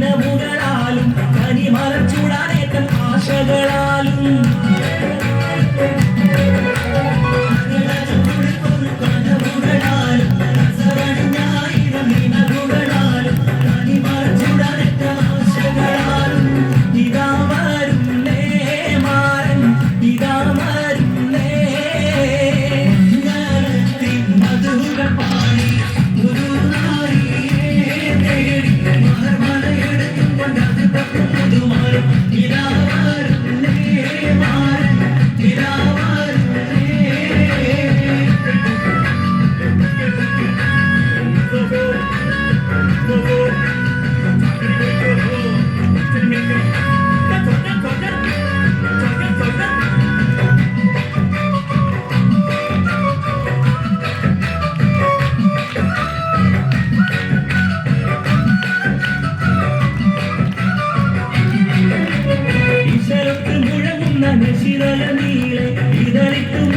never മനസ്സിലയ നീളെ ഇതളിക്കും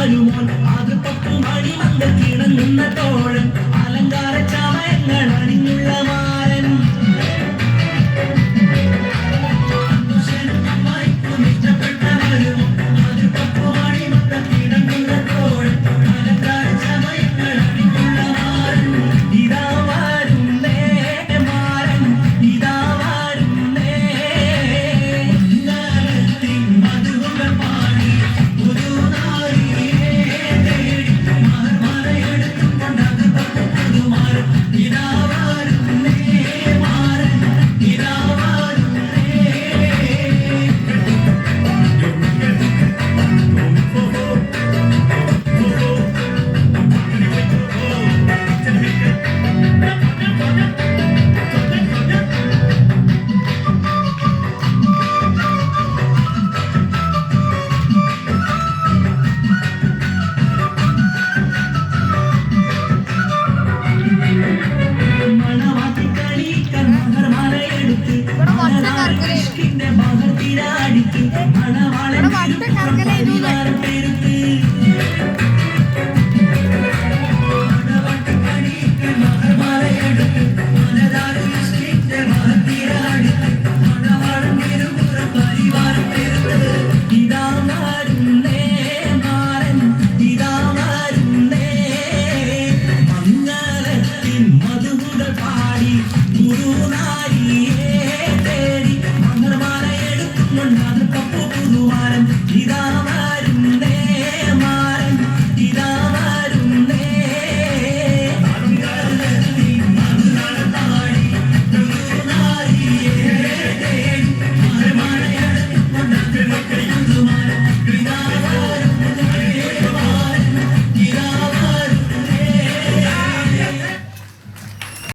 പാലുമോൻ അത് പത്തു മണി വന്ന് കിണങ്ങുന്ന തോഴൻ അലങ്കാര ചമയങ്ങൾ അണിഞ്ഞുള്ള